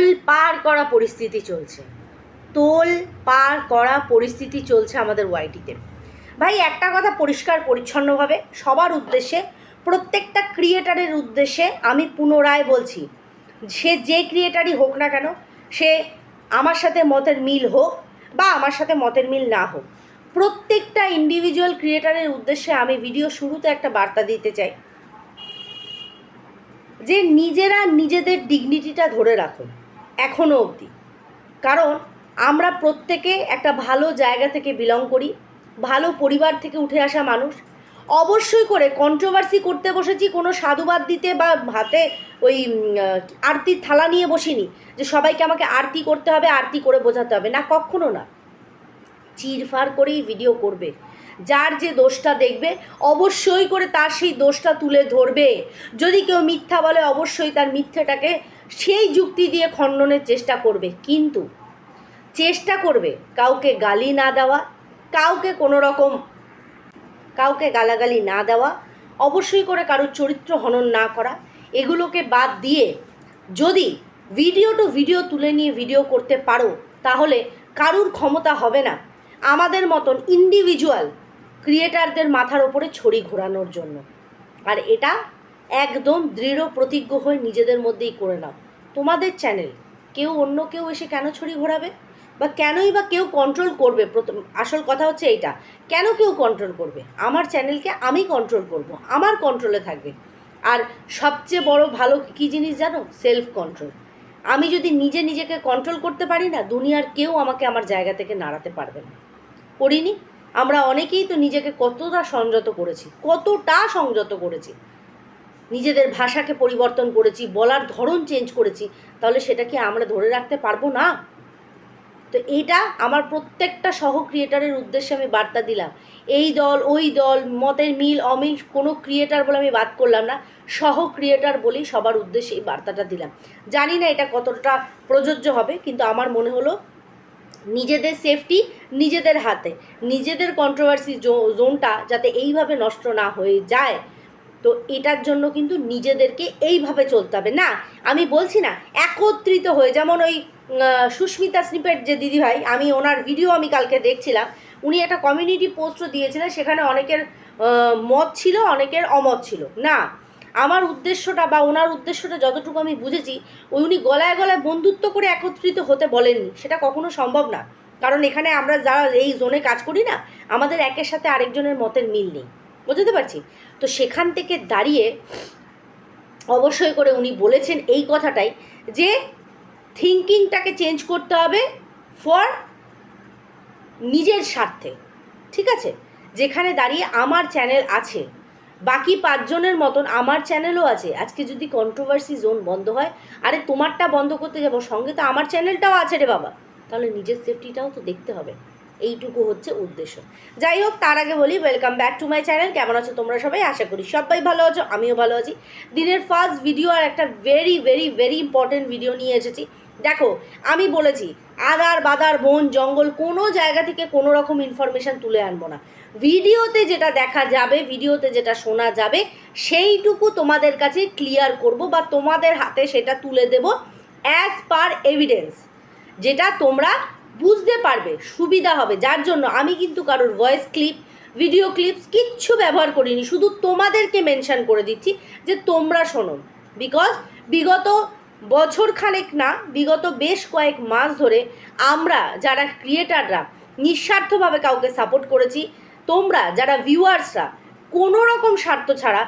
তোল পার করা পরিস্থিতি চলছে। তোল পার করা পরিস্থিতি চলছে আমাদের ওয়াইটিতে ভাই, একটা কথা পরিষ্কার, পরিচ্ছন্নভাবে সবার উদ্দেশ্যে, প্রত্যেকটা ক্রিয়েটারের উদ্দেশ্যে আমি পুনরায় বলছি, সে যে ক্রিয়েটারই হোক না কেন, সে আমার সাথে মতের মিল হোক বা আমার সাথে মতের মিল না হোক, প্রত্যেকটা ইন্ডিভিজুয়াল ক্রিয়েটারের উদ্দেশ্যে আমি ভিডিও শুরুতে একটা বার্তা দিতে চাই। যে নিজেরা নিজেদের ডিগনিটিটা ধরে রাখুন। এখনও অবধি। কারণ আমরা প্রত্যেকে একটা ভালো জায়গা থেকে বিলং করি, ভালো পরিবার থেকে উঠে আসা মানুষ। অবশ্যই করে কন্ট্রোভার্সি করতে বসেছি, কোনো সাধুবাদ দিতে বা হাতে ওই আরতির থালা নিয়ে বসিনি যে সবাইকে আমাকে আরতি করতে হবে, আরতি করে বোঝাতে হবে। না, কখনো না। চিরফার করেই ভিডিও করবে। যার যে দোষটা দেখবে, অবশ্যই করে তার সেই দোষটা তুলে ধরবে। যদি কেউ মিথ্যা বলে, অবশ্যই তার মিথ্যাটাকে সেই যুক্তি দিয়ে খণ্ডনের চেষ্টা করবে, কিন্তু চেষ্টা করবে কাউকে গালি না দেওয়া, কাউকে কোনো রকম কাউকে গালাগালি না দেওয়া, অবশ্যই করে কারোর চরিত্র হনন না করা, এগুলোকে বাদ দিয়ে যদি ভিডিও টু ভিডিও তুলে নিয়ে ভিডিও করতে পারো, তাহলে কারুর ক্ষমতা হবে না। আমাদের মতন ইন্ডিভিজুয়াল ক্রিয়েটারদের মাথার ওপরে ছড়ি ঘোরানোর জন্য। আর এটা একদম দৃঢ় প্রতিজ্ঞ হয়ে নিজেদের মধ্যেই করে নাও। তোমাদের চ্যানেল কেউ অন্য কেউ এসে কেন ছড়ি ঘোরাবে? বা কেনই বা কেউ কন্ট্রোল করবে? প্রথম, আসল কথা হচ্ছে এইটা, কেন কেউ কন্ট্রোল করবে? আমার চ্যানেলকে আমি কন্ট্রোল করব, আমার কন্ট্রোলে থাকবে। আর সবচেয়ে বড় ভালো কী জিনিস জানো? সেলফ কন্ট্রোল আমি যদি নিজে নিজেকে কন্ট্রোল করতে পারি না, দুনিয়ার কেউ আমাকে আমার জায়গা থেকে নাড়াতে পারবে না। করিনি? আমরা অনেকেই তো নিজেকে কতটা সংযত করেছি, কতটা সংযত করেছি নিজেদের ভাষাকে পরিবর্তন করেছি, বলার ধরন চেঞ্জ করেছি, তাহলে সেটা কি আমরা ধরে রাখতে পারব না? তো এইটা আমার প্রত্যেকটা সহ ক্রিয়েটারের উদ্দেশ্যে আমি বার্তা দিলাম। এই দল, ওই দল, মতের মিল, অমিল, কোনো ক্রিয়েটার বলে আমি বাদ করলাম না, সহ ক্রিয়েটার বলেই সবার উদ্দেশ্যে এই বার্তাটা দিলাম। জানি না এটা কতটা প্রযোজ্য হবে, কিন্তু আমার মনে হলো নিজেদের সেফটি নিজেদের হাতে, নিজেদের কন্ট্রোভার্সি জোনটা যাতে এইভাবে নষ্ট না হয়ে যায় তো এটার জন্য কিন্তু নিজেদেরকে এইভাবে চলতে হবে। না, আমি বলছি না, একত্রিত হয়ে, যেমন ওই সুস্মিতা স্নিপের যে দিদিভাই, আমি ওনার ভিডিও আমি কালকে দেখছিলাম, উনি একটা কমিউনিটি পোস্টও দিয়েছিলেন, সেখানে অনেকের মত ছিল, অনেকের অমত ছিল। না, আমার উদ্দেশ্যটা বা ওনার উদ্দেশ্যটা যতটুকু আমি বুঝেছি, ওই উনি গলায় গলায় বন্ধুত্ব করে একত্রিত হতে বলেননি। সেটা কখনো সম্ভব না। কারণ এখানে আমরা যারা এই জোনে কাজ করি না, আমাদের একের সাথে আরেকজনের মতের মিল নেই। বুঝতে পারছি? তো সেখান থেকে দাঁড়িয়ে অবশ্যই করে উনি বলেছেন এই কথাটাই যে থিঙ্কিংটাকে চেঞ্জ করতে হবে ফর নিজের স্বার্থে। ঠিক আছে? যেখানে দাঁড়িয়ে আমার চ্যানেল আছে, বাকি পাঁচজনের মতন আমার চ্যানেলও আছে, আজকে যদি কন্ট্রোভার্সি জোন বন্ধ হয়, আরে তোমারটা বন্ধ করতে যাব, সঙ্গে তো আমার চ্যানেলটাও আছে রে বাবা। তাহলে নিজের সেফটিটাও তো দেখতে হবে। এইটুকু হচ্ছে উদ্দেশ্য। যাই হোক, তার আগে বলি welcome back to my channel কেমন আছো তোমরা সবাই? আশা করি সবাই ভালো আছো, আমিও ভালো আছি। দিনের ফার্স্ট ভিডিও আর একটা very very very important video নিয়ে এসেছি। দেখো, আমি বলেছি, আদার বাদার বন, জঙ্গল, কোনো জায়গা থেকে কোনো রকম ইনফরমেশান তুলে আনব না। ভিডিওতে যেটা দেখা যাবে, ভিডিওতে যেটা শোনা যাবে, সেইটুকু তোমাদের কাছে ক্লিয়ার করব বা তোমাদের হাতে সেটা তুলে দেব অ্যাজ পার এভিডেন্স যেটা তোমরা বুঝতে পারবে, সুবিধা হবে। যার জন্য আমি কিন্তু কারোর ভয়েস ক্লিপ ভিডিও ক্লিপস কিচ্ছু ব্যবহার করিনি, শুধু তোমাদেরকে মেনশন করে দিচ্ছি যে তোমরা শোনো। বিকজ বিগত বছর খানেক না, বিগত বেশ কয়েক মাস ধরে আমরা যারা ক্রিয়েটাররা নিঃস্বার্থভাবে কাউকে সাপোর্ট করেছি, তোমরা যারা ভিউয়ার্সরা কোনো রকম স্বার্থ ছাড়া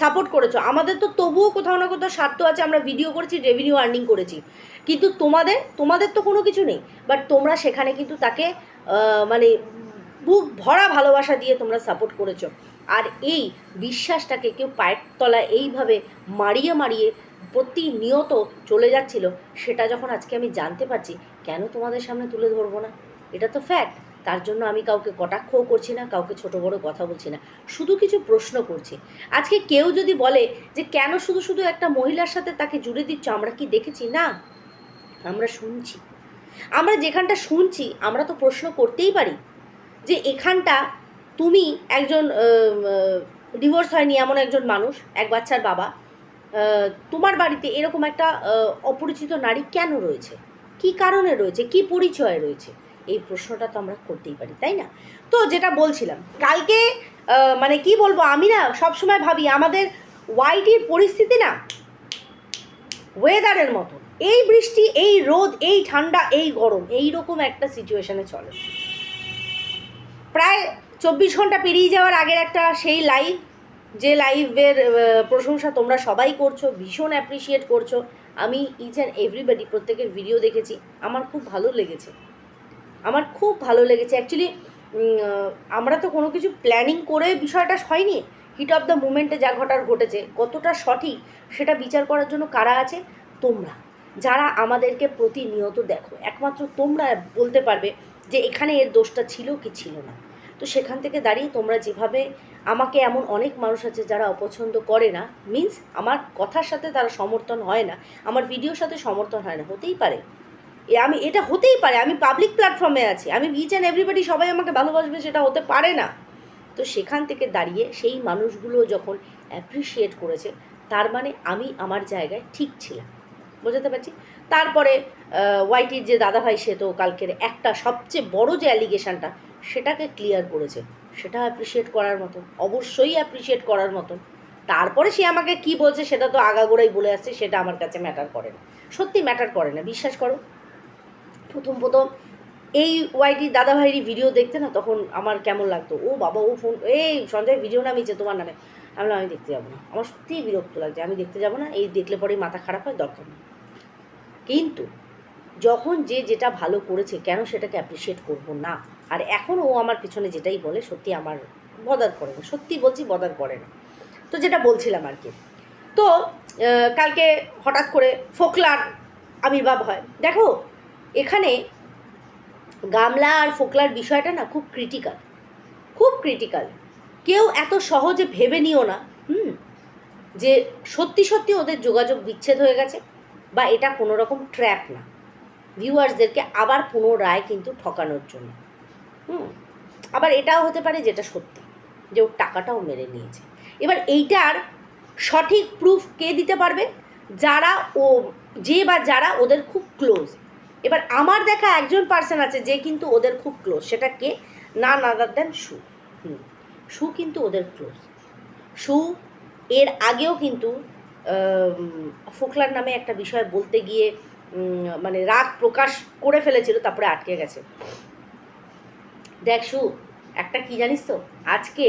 সাপোর্ট করেছ। আমাদের তো তবুও কোথাও না কোথাও স্বার্থ আছে, আমরা ভিডিও করেছি রেভিনিউ আর্নিং করেছি। কিন্তু তোমাদের তোমাদের তো কোনো কিছু নেই। বাট তোমরা সেখানে কিন্তু তাকে মানে বুক ভরা ভালোবাসা দিয়ে তোমরা সাপোর্ট করেছ। আর এই বিশ্বাসটাকে কেউ পায়ের তলায় এইভাবে মারিয়ে মারিয়ে প্রতিনিয়ত চলে যাচ্ছিল, সেটা যখন আজকে আমি জানতে পারছি, কেন তোমাদের সামনে তুলে ধরবো না? এটা তো ফ্যাক্ট তার জন্য আমি কাউকে কটাক্ষও করছি না, কাউকে ছোট বড় কথা বলছি না। শুধু কিছু প্রশ্ন করছি। আজকে কেউ যদি বলে যে, কেন শুধু শুধু একটা মহিলার সাথে তাকে জুড়ে দিচ্ছ? আমরা কি দেখেছি? না, আমরা শুনছি। আমরা যেখানটা শুনছি, আমরা তো প্রশ্ন করতেই পারি যে, এখানটা তুমি একজন ডিভোর্স হয়নি, এমন একজন মানুষ, এক বাচ্চার বাবা তোমার বাড়িতে এরকম একটা অপরিচিত নারী কেন রয়েছে? কি কারণে রয়েছে? কি পরিচয় রয়েছে? এই প্রশ্নটা তো আমরা করতেই পারি, তাই না? তো যেটা বলছিলাম, কালকে মানে কি বলব, আমি না সবসময় ভাবি আমাদের ওয়াইটির পরিস্থিতি না ওয়েদারের মতো এই বৃষ্টি, এই রোদ, এই ঠান্ডা, এই গরম এই রকম একটা সিচুয়েশনে চলে। প্রায় চব্বিশ ঘণ্টা পেরিয়ে যাওয়ার আগের একটা সেই লাইভ যে লাইভের প্রশংসা তোমরা সবাই করছ, ভীষণ অ্যাপ্রিসিয়েট করছ। আমি ইচ অ্যান্ড এভরিবডি প্রত্যেকের ভিডিও দেখেছি, আমার খুব ভালো লেগেছে। আমার খুব ভালো লেগেছে। অ্যাকচুয়ালি আমরা তো কোনো কিছু প্ল্যানিং করে বিষয়টা হয়নি। হিট অফ দ্য মুমেন্টে যা ঘটার ঘটেছে, কতটা সঠিক সেটা বিচার করার জন্য কারা আছে? তোমরা। যারা আমাদেরকে প্রতিনিয়ত দেখো, একমাত্র তোমরা বলতে পারবে যে এখানে এর দোষটা ছিল কি ছিল না। তো সেখান থেকে দাঁড়িয়ে তোমরা যেভাবে আমাকে এমন অনেক মানুষ আছে যারা অপছন্দ করে না মিন্স আমার কথার সাথে তারা সমর্থন হয় না। আমার ভিডিওর সাথে সমর্থন হয় না, হতেই পারে। আমি, এটা হতেই পারে, আমি পাবলিক প্ল্যাটফর্মে আছি, আমি ইচ অ্যান্ড এভরিবডি সবাই আমাকে ভালোবাসবে, সেটা হতে পারে না। তো সেখান থেকে দাঁড়িয়ে সেই মানুষগুলো যখন অ্যাপ্রিসিয়েট করেছে, তার মানে আমি আমার জায়গায় ঠিক ছিলাম। বোঝাতে পারছি? তারপরে ওয়াইটির যে দাদাভাই, সে তো কালকের একটা সবচেয়ে বড় যে অ্যালিগেশনটা সেটাকে ক্লিয়ার করেছে। সেটা অ্যাপ্রিসিয়েট করার মতন, অবশ্যই অ্যাপ্রিসিয়েট করার মতন। তারপরে সে আমাকে কি বলছে, সেটা তো আগাগোড়াই বলে আসছে, সেটা আমার কাছে ম্যাটার করে না। সত্যি ম্যাটার করে না, বিশ্বাস করো। প্রথম প্রথম এই ওয়াইটি দাদাভাইয়েরই ভিডিও দেখতে না তখন আমার কেমন লাগতো। ও বাবা, ও ফোন এই সঞ্জয় ভিডিও নামিয়েছে তোমার নামে। আমি আমি দেখতে যাব না। আমার সত্যিই বিরক্ত লাগছে। আমি দেখতে যাব না, এই দেখলে পরেই মাথা খারাপ হয়, দরকার নেই। কিন্তু যখন যে যেটা ভালো করেছে, কেন সেটাকে অ্যাপ্রিসিয়েট করব না? আর এখন ও আমার পিছনে যেটাই বলে, সত্যি আমার বদার করে না। সত্যি বলছি বদার করে না। তো যেটা বলছিলাম আর কি। তো কালকে হঠাৎ করে ফোকলার আবির্ভাব হয়। দেখো এখানে গামলা আর ফোকলার বিষয়টা না খুব ক্রিটিক্যাল খুব ক্রিটিক্যাল কেউ এত সহজে ভেবে নিও না, হুম, যে সত্যি সত্যি ওদের যোগাযোগ বিচ্ছেদ হয়ে গেছে বা এটা কোনো রকম ট্র্যাপ না। ভিউয়ার্সদেরকে আবার পুনরায় কিন্তু ঠকানোর জন্য, হুম, আবার এটাও হতে পারে যেটা সত্যি, যে ওর টাকাটাও মেরে নিয়েছে। এবার এইটার সঠিক প্রুফ কে দিতে পারবে? যারা ও, যে বা যারা ওদের খুব ক্লোজ এবার আমার দেখা একজন পার্সন আছে যে কিন্তু ওদের খুব ক্লোজ সেটা কে? না নাদার দেন সু। হুম। সু কিন্তু ওদের ক্লোজ সু এর আগেও কিন্তু ফোকলার নামে একটা বিষয় বলতে গিয়ে মানে রাগ প্রকাশ করে ফেলেছিল, তারপরে আটকে গেছে। দেখ সু, একটা কি জানিস তো? আজকে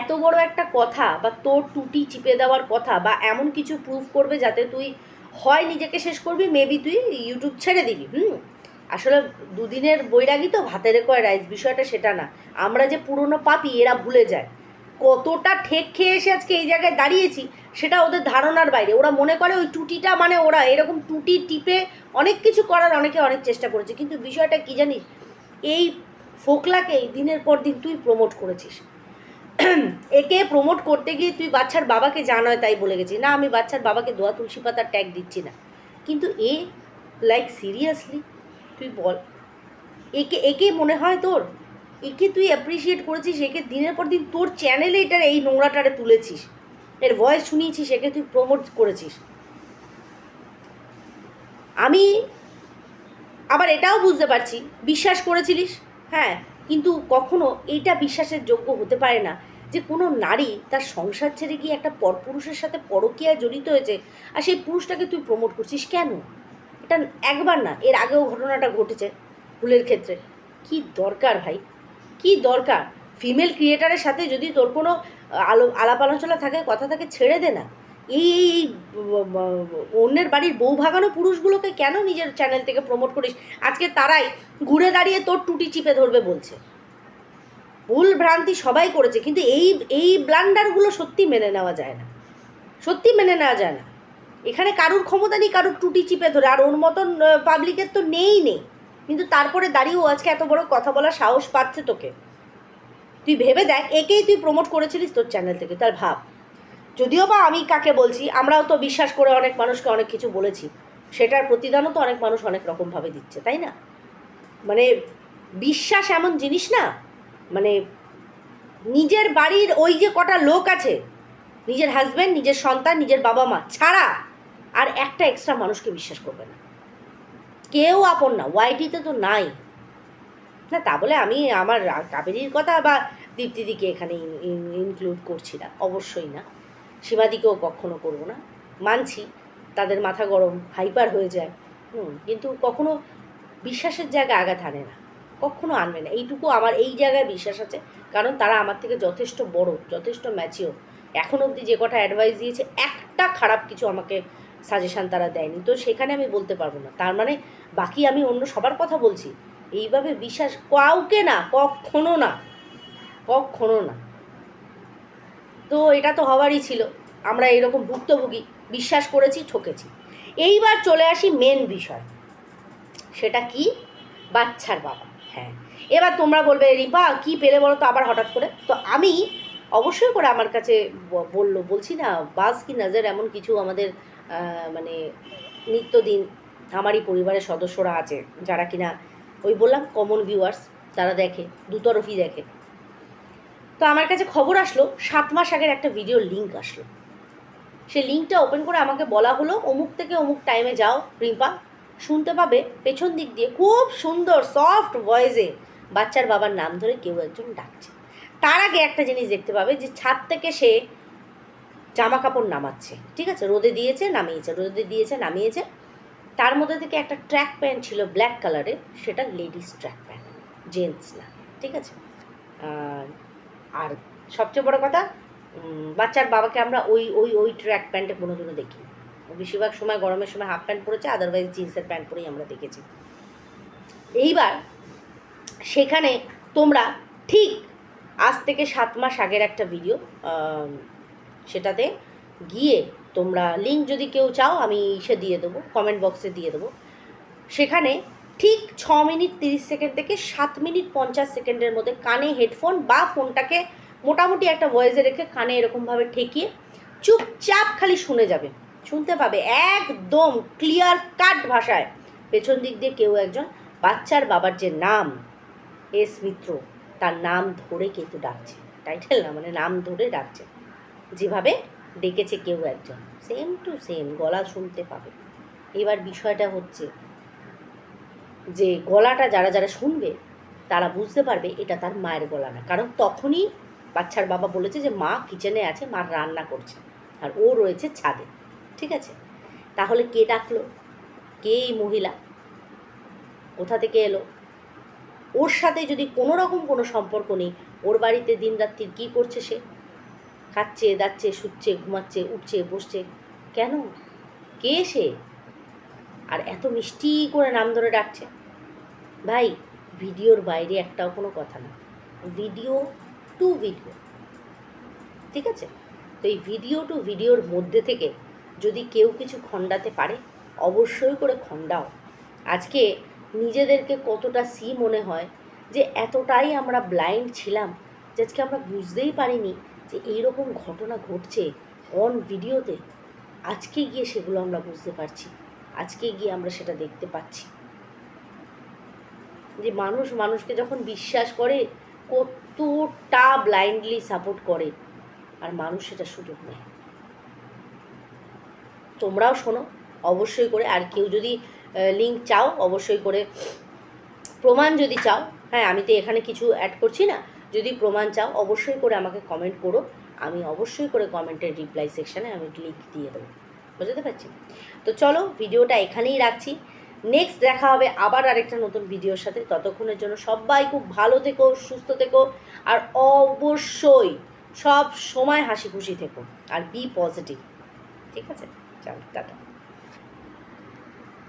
এত বড় একটা কথা বা তোর টুটি চিপে দেওয়ার কথা বা এমন কিছু প্রুফ করবে যাতে তুই হয় নিজেকে শেষ করবি মেবি তুই ইউটিউব ছেড়ে দিবি, হুম? আসলে দুদিনের বৈরাগী তো ভাতের কয় রাইস বিষয়টা সেটা না। আমরা যে পুরনো পাপি, এরা ভুলে যায়। কতটা ঠেক খেয়ে এসে আজকে এই জায়গায় দাঁড়িয়েছি, সেটা ওদের ধারণার বাইরে। ওরা মনে করে ওই টুটিটা মানে ওরা, এরকম টুটি টিপে অনেক কিছু করার অনেকে অনেক চেষ্টা করেছে। কিন্তু বিষয়টা কি জানিস? এই ফোকলাকে দিনের পর দিন তুই প্রমোট করেছিস। একে প্রমোট করতে গিয়ে তুই বাচ্চার বাবাকে জানায় তাই বলে গেছি না, আমি বাচ্চার বাবাকে দোয়া তুলসী পাতার ট্যাগ দিচ্ছি না। কিন্তু এ লাইক সিরিয়াসলি তুই বল। একে একে মনে হয় তোর? একে তুই অ্যাপ্রিসিয়েট করেছিস, একে দিনের পর দিন তোর চ্যানেলে এটার এই নোংরাটারে তুলেছিস। এর ভয়েস শুনিয়েছিস, একে তুই প্রমোট করেছিস। আমি আবার এটাও বুঝতে পারছি। বিশ্বাস করেছিলিস? হ্যাঁ কিন্তু কখনো এইটা বিশ্বাসের যোগ্য হতে পারে না যে কোনো নারী তার সংসার ছেড়ে গিয়ে একটা পরপুরুষের সাথে পরকীয়ায় জড়িত হয়েছে আর সেই পুরুষটাকে তুই প্রমোট করছিস কেন? এটা একবার না, এর আগেও ঘটনাটা ঘটেছে ফুলের ক্ষেত্রে। কি দরকার ভাই? কি দরকার? ফিমেল ক্রিয়েটারের সাথে যদি তোর কোনো আলো আলাপ আলোচনা থাকে, কথা থাকে, ছেড়ে দে না। এই এই অন্যের বাড়ির বউ ভাগানো পুরুষগুলোকে কেন নিজের চ্যানেল থেকে প্রমোট করিস? আজকে তারাই ঘুরে দাঁড়িয়ে তোর টুটি চিপে ধরবে বলছে। ভুল ভ্রান্তি সবাই করেছে, কিন্তু এই এই ব্লান্ডারগুলো সত্যি মেনে নেওয়া যায় না। সত্যি মেনে নেওয়া যায় না। এখানে কারুর ক্ষমতা নেই, কারুর টুটি চিপে ধরে, আর ওর মতন পাবলিকের তো নেই নেই। কিন্তু তারপরে দাঁড়িয়েও আজকে এত বড় কথা বলার সাহস পাচ্ছে তোকে। তুই ভেবে দেখ, একেই তুই প্রমোট করেছিলিস তোর চ্যানেল থেকে, তার ভাব। যদিও বা আমি কাকে বলছি, আমরাও তো বিশ্বাস করে অনেক মানুষকে অনেক কিছু বলেছি। সেটার প্রতিদানও তো অনেক মানুষ অনেক রকমভাবে দিচ্ছে, তাই না? মানে বিশ্বাস এমন জিনিস না মানে নিজের বাড়ির ওই যে কটা লোক আছে, নিজের হাজব্যান্ড নিজের সন্তান, নিজের বাবা মা ছাড়া আর একটা এক্সট্রা মানুষকে বিশ্বাস করবে না। কেউ আপন না ওয়াইটিতে তো নাই। না, তা বলে আমি আমার কাবেরির কথা বা দীপ্তিদিকে এখানে ইনক্লুড করছি না, অবশ্যই না। সীমাদিকেও কখনো করব না। মানছি, তাদের মাথা গরম হাইপার হয়ে যায়। হুম, কিন্তু কখনো বিশ্বাসের জায়গায় আঘাত আনে না। কখনো আনবে না। এইটুকু আমার এই জায়গায় বিশ্বাস আছে। কারণ তারা আমার থেকে যথেষ্ট বড়, যথেষ্ট ম্যাচিওর এখন অবধি যে কটা অ্যাডভাইস দিয়েছে, একটা খারাপ কিছু আমাকে সাজেশান তারা দেয়নি। তো সেখানে আমি বলতে পারব না। তার মানে বাকি আমি অন্য সবার কথা বলছি। এইভাবে বিশ্বাস কাউকে না, কখনো না। কখনো না। তো এটা তো হওয়ারই ছিল। আমরা এরকম ভুক্তভোগী, বিশ্বাস করেছি, ঠকেছি। এইবার চলে আসি মেন বিষয়। সেটা কি? বাচ্চার বাবা। হ্যাঁ। এবার তোমরা বলবে রিপা কি পেলে বলো তো আবার হঠাৎ করে? তো আমি অবশ্যই করে আমার কাছে বলল, বলছি না, বাস কি নজর এমন কিছু আমাদের মানে নিত্যদিন আমারই পরিবারের সদস্যরা আছে, যারা কিনা, ওই বললাম কমন ভিউয়ার্স তারা দেখে, দুতরফই দেখে। তো আমার কাছে খবর আসলো, সাত মাস আগের একটা ভিডিওর লিঙ্ক আসলো। সে লিঙ্কটা ওপেন করে আমাকে বলা হলো, অমুক থেকে অমুক টাইমে যাও, রিম্পা। শুনতে পাবে, পেছন দিক দিয়ে খুব সুন্দর সফট ভয়েসে বাচ্চার বাবার নাম ধরে কেউ একজন ডাকছে। তার আগে একটা জিনিস দেখতে পাবে যে ছাদ থেকে সে জামা কাপড় নামাচ্ছে, ঠিক আছে? রোদে দিয়েছে, নামিয়েছে, রোদে দিয়েছে, নামিয়েছে। তার মধ্যে থেকে একটা ট্র্যাক প্যান্ট ছিল ব্ল্যাক কালারের সেটা লেডিস ট্র্যাক প্যান্ট জেন্টস না, ঠিক আছে? আর আর সবচেয়ে বড় কথা বাচ্চার বাবাকে আমরা ওই ওই ওই ট্র্যাক প্যান্টে কোনোদিনও দেখি বেশিরভাগ সময় গরমের সময় হাফ প্যান্ট পরেছে আদারওয়াইজ জিন্সের প্যান্ট পরেই আমরা দেখেছি। এইবার সেখানে তোমরা ঠিক আজ থেকে সাত মাস আগের একটা ভিডিও সেটাতে গিয়ে তোমরা লিঙ্ক যদি কেউ চাও, আমি ইসে দিয়ে দেবো কমেন্ট বক্সে দিয়ে দেবো। সেখানে ঠিক ছ মিনিট তিরিশ সেকেন্ড থেকে সাত মিনিট পঞ্চাশ সেকেন্ডের মধ্যে কানে হেডফোন বা ফোনটাকে মোটামুটি একটা ভয়েসে রেখে কানে এরকমভাবে ঠেকিয়ে চুপচাপ খালি শুনে যাবে। শুনতে পাবে একদম ক্লিয়ার কাট ভাষায়। পেছন দিক দিয়ে কেউ একজন বাচ্চার বাবার যে নাম, এস মিত্র, তার নাম ধরে কিন্তু ডাকছে? টাইটেল না মানে নাম ধরে ডাকছে। যেভাবে ডেকেছে কেউ একজন সেম টু সেম গলা শুনতে পাবে। এবার বিষয়টা হচ্ছে যে গলাটা যারা যারা শুনবে, তারা বুঝতে পারবে এটা তার মায়ের গলা না। কারণ তখনই বাচ্চার বাবা বলেছে যে মা কিচেনে আছে, মা রান্না করছে। আর ও রয়েছে ছাদে, ঠিক আছে? তাহলে কে ডাকলো? কে এই মহিলা? কোথা থেকে এলো? ওর সাথে যদি কোনো রকম কোনো সম্পর্ক নেই, ওর বাড়িতে দিন রাত্রির কী করছে সে? খাচ্ছে, দাচ্ছে, শুচ্ছে, ঘুমাচ্ছে, উঠছে, বসছে। কেন? কে সে? আর এত মিষ্টি করে নাম ধরে ডাকছে। ভাই, ভিডিওর বাইরে একটাও কোনো কথা না। Video to video. ঠিক আছে? তো এই ভিডিও টু ভিডিওর মধ্যে থেকে যদি কেউ কিছু খণ্ডাতে পারে, অবশ্যই করে খণ্ডাও। আজকে নিজেদেরকে কতটা সি মনে হয় যে এতটাই আমরা ব্লাইন্ড ছিলাম যে আজকে আমরা বুঝতেই পারিনি যে এইরকম ঘটনা ঘটছে অন ভিডিওতে। আজকে গিয়ে সেগুলো আমরা বুঝতে পারছি। আজকে গিয়ে আমরা সেটা দেখতে পাচ্ছি। যে মানুষ মানুষকে যখন বিশ্বাস করে, কতটা ব্লাইন্ডলি সাপোর্ট করে, আর মানুষ সেটা সুযোগ নেয়। তোমরাও শোনো, অবশ্যই করে, আর কেউ যদি লিঙ্ক চাও, অবশ্যই করে। প্রমাণ যদি চাও হ্যাঁ আমি তো এখানে কিছু অ্যাড করছি না, যদি প্রমাণ চাও, অবশ্যই করে আমাকে কমেন্ট করো। আমি অবশ্যই করে কমেন্টের রিপ্লাই সেকশানে আমি লিঙ্ক দিয়ে দেবো। বুঝতে পারছি? তো চলো ভিডিওটা এখানেই রাখছি। নেক্সট দেখা হবে আবার আরেকটা নতুন ভিডিওর সাথে। ততক্ষণের জন্য সবাই খুব ভালো থেকো, সুস্থ থেকো, আর অবশ্যই সব সময় হাসি খুশি থেকো, আর বি পজিটিভ ঠিক আছে? চলো, টাটা।